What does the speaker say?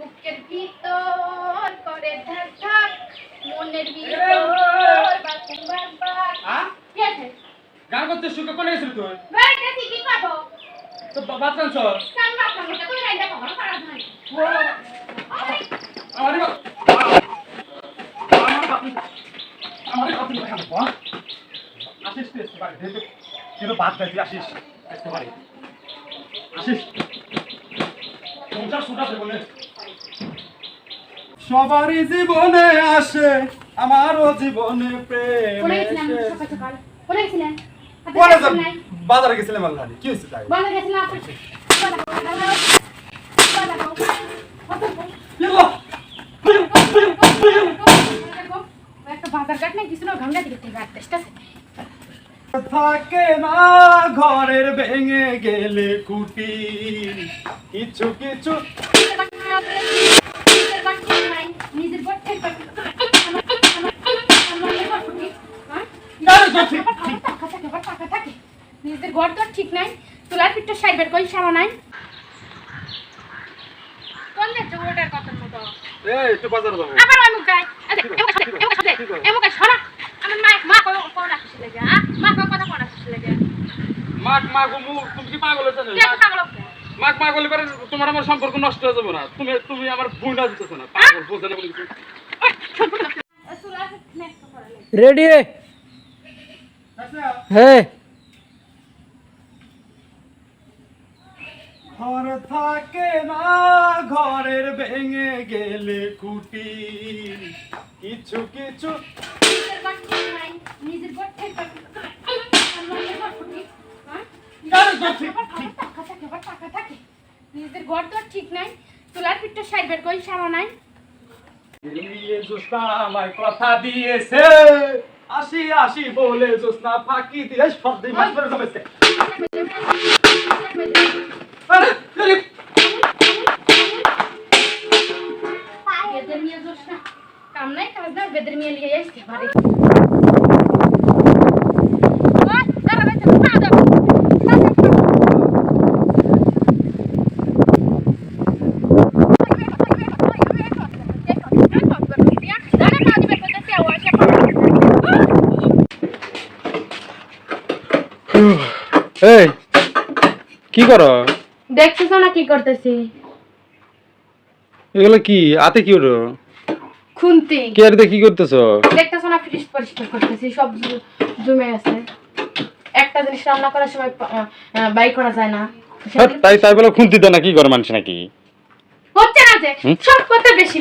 বুকের ভিতর করে ধাক ধাক মনের ভিতর বাকুম বাক বাক হ্যাঁ কি আছে? গান করতে শুকে কোনে গেছিলি তুই বাইরে কি খাব তো কান তুই রাইন্দা খারাপ নাই আমারে বাপ আমারে বাপ খাব আসিস তুই বাড়ি দেখে কিন্তু বাদ দেয় তুই আসিস। আসতে পারি আসিস। পঞ্চাশ বলে। সবারই জীবনে আসে আমারও জীবনে প্রেম বাজারে গেছিলাম আল্লাহ কি হয়েছে তাই? কাটতে থাকে না ঘরের ভেঙে গেলে কুটি কিছু কিছু। বট ঘর তো ঠিক নাই। তোলার পিঠটা সাইবের কই সামা নাই। কোন দেখছ ওটার কথা মতো? এই বাজারে যাব আবার সরা আমার মা মা কই কোন রাখিস লাগে হ্যাঁ? মা কই কথা কোন রাখিস লাগে? মা গো মু তুমি কি পাগল হয়েছে? এত পাগল হচ্ছে মাক মা গলে পরে তোমার আমার সম্পর্ক নষ্ট হয়ে যাবে না। তুমি তুমি আমার বুইনা দিতেছ না। পাগল বুঝে না বলে। কিছু রেডি হ্যাঁ ঘর থাকে না ঘরের ভেঙে গেলে কুটি কিছু কিছু। নিজের ঘর তো ঠিক নাই তোলার পিঠটা সাইবের কই সামা নাই। আমায় কথা দিয়েছে। আসি আসি বলে জোসনা ফাঁকি দিয়ে সর্দি মাস করে জমেছে। কাম নাই কাজ না বেদের নিয়ে লিয়ে আসতে পারে। এই কি করো? দেখছিস না কি করতেছি? এগুলো কি হাতে কি খুনতি। কে আর কি করতেছো? দেখতেছ না ফ্রিজ পরিষ্কার করতেছি সব জমে আছে। একটা জিনিস রান্না করার সময় বাই করা যায় না। হ্যাঁ, তাই তাই বলে খুন্তি দেয় না কি করে মানুষ নাকি? হচ্ছে না যে? সব কথা বেশি